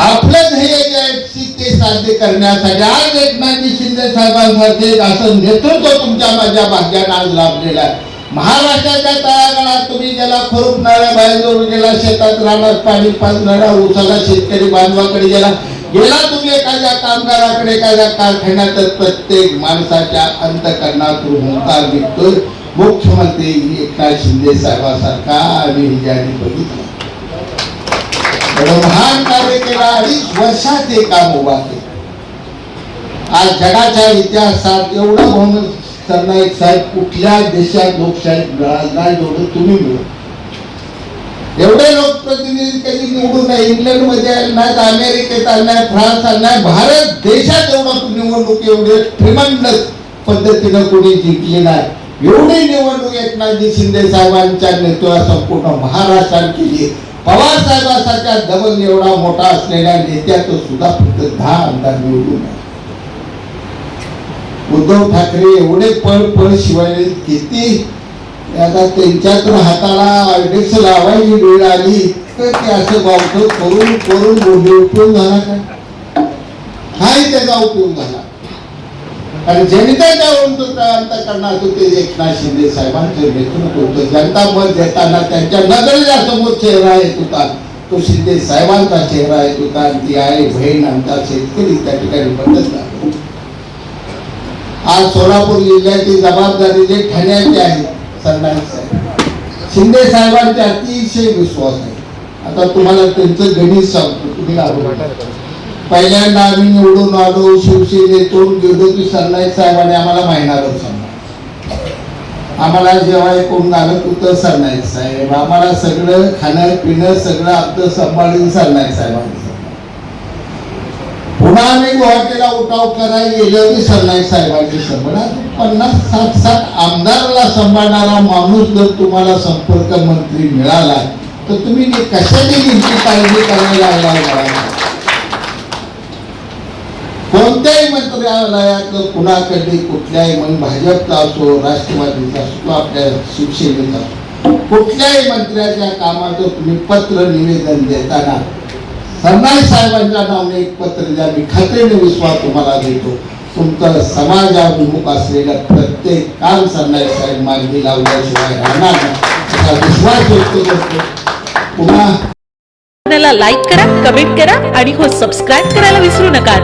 आपलं ध्येय जे आहे ते साध्य करण्यासाठी आज एकनाथजी शिंदे साहेबांसारखे असं नेतृत्व तुमच्या माझ्या भाग्यानं आज लाभलेलं आहे. महाराष्ट्राच्या तळागाळात तुम्ही ज्याला खुरपणाऱ्या बाहेर गेला शेतात राहणार पाणी पाजणारा उसाला शेतकरी बांधवाकडे गेला गेला तुम्ही एखाद्या कामगाराकडे एखाद्या कारखान्यात तर प्रत्येक माणसाच्या अंतकरणातून हुंकार निघतोय मुख्यमंत्री एकनाथ शिंदे साहेबांसारखा आम्ही ज्यांनी बघितलं. एवढं महान कार्य केला अडीच वर्षात हे काम उभा केलं आज जगाच्या इतिहासात एवढं म्हणून सरनाईक साहेब कुठल्या देशात लोकशाही जोडून नाही एवढं तुम्ही मिळू एवढे लोकप्रतिनिधी कधी निवडून नाही इंग्लंड आणणार अमेरिकेत आणणार फ्रान्स आणणार भारत देशात एवढं निवडणूक एवढे श्रीमंत पद्धतीनं कोणी जिंकली नाही. एवढी निवडणूक एकनाथजी शिंदे साहेबांच्या नेतृत्वात संपूर्ण महाराष्ट्रात केली. पवार साहेबांसारख्या डबल एवढा मोठा असलेल्या नेत्याचं सुद्धा फक्त दहा आमदार निवडून उद्धव ठाकरे एवढे पळ पळ शिवाय किती आता त्यांच्या हाताला अडीच लावायची वेळ आली तर ते असं बावतो करून करून बोलले उपयोग झाला का? हाही त्याचा उपयोग झाला. आणि जनतेच्या अंतकरणात ते एकनाथ शिंदे साहेबांचं नेतृत्व होतं. जनता मत देताना त्यांच्या नजरेच्या समोर चेहरा येत होता. तो शिंदे साहेबांचा चेहरा येत होता आणि ती आहे बहीण आमचा शेतकरी त्या ठिकाणी बदल आज सोलापूर जिल्ह्याची जबाबदारी जे ठाण्याची आहे सरनाईक साहेब शिंदे साहेबांचे अतिशय विश्वास आहे. आता तुम्हाला त्यांचं गणित सांगतो तुम्ही पहिल्यांदा आम्ही निवडून आलो शिवसेनेतून गेलो की सरनाईक साहेबांनी आम्हाला महिनाभर सांगा आम्हाला जेव्हा कोण घालत होतं सरनाईक साहेब आम्हाला सगळं खाणं पिणं सगळं आपलं सांभाळून सरनाईक साहेबांनी पुन्हा आम्ही गुवाहाटीला उठाव करायला गेलं की सरनाईक साहेबांची सांभाळा पन्नास सात सात आमदाराला सांभाळणारा माणूस जर तुम्हाला संपर्क मंत्री मिळाला तर तुम्ही कशाची नेमकी पाहिजे करायला लागला? कोणत्याही मंत्रालयातलं कुणाकडे कुठल्याही मग भाजपचा असो राष्ट्रवादीचा असो आपल्या शिवसेनेचा असो कुठल्याही मंत्र्याच्या कामाचं तुम्ही पत्र निवेदन देताना फडणवीस साहेबांच्या नावाने एक पत्र द्या मी खात्रीने विश्वास तुम्हाला देतो तुमचं समाजाभिमुख असलेलं प्रत्येक काम सरनाईक साहेब मागणी लावल्याशिवाय राहणार नाही. असा विश्वास व्यक्त करतो. पुन्हा चॅनलला लाईक करा कमेंट करा आणि हो सबस्क्राईब करायला विसरू नका.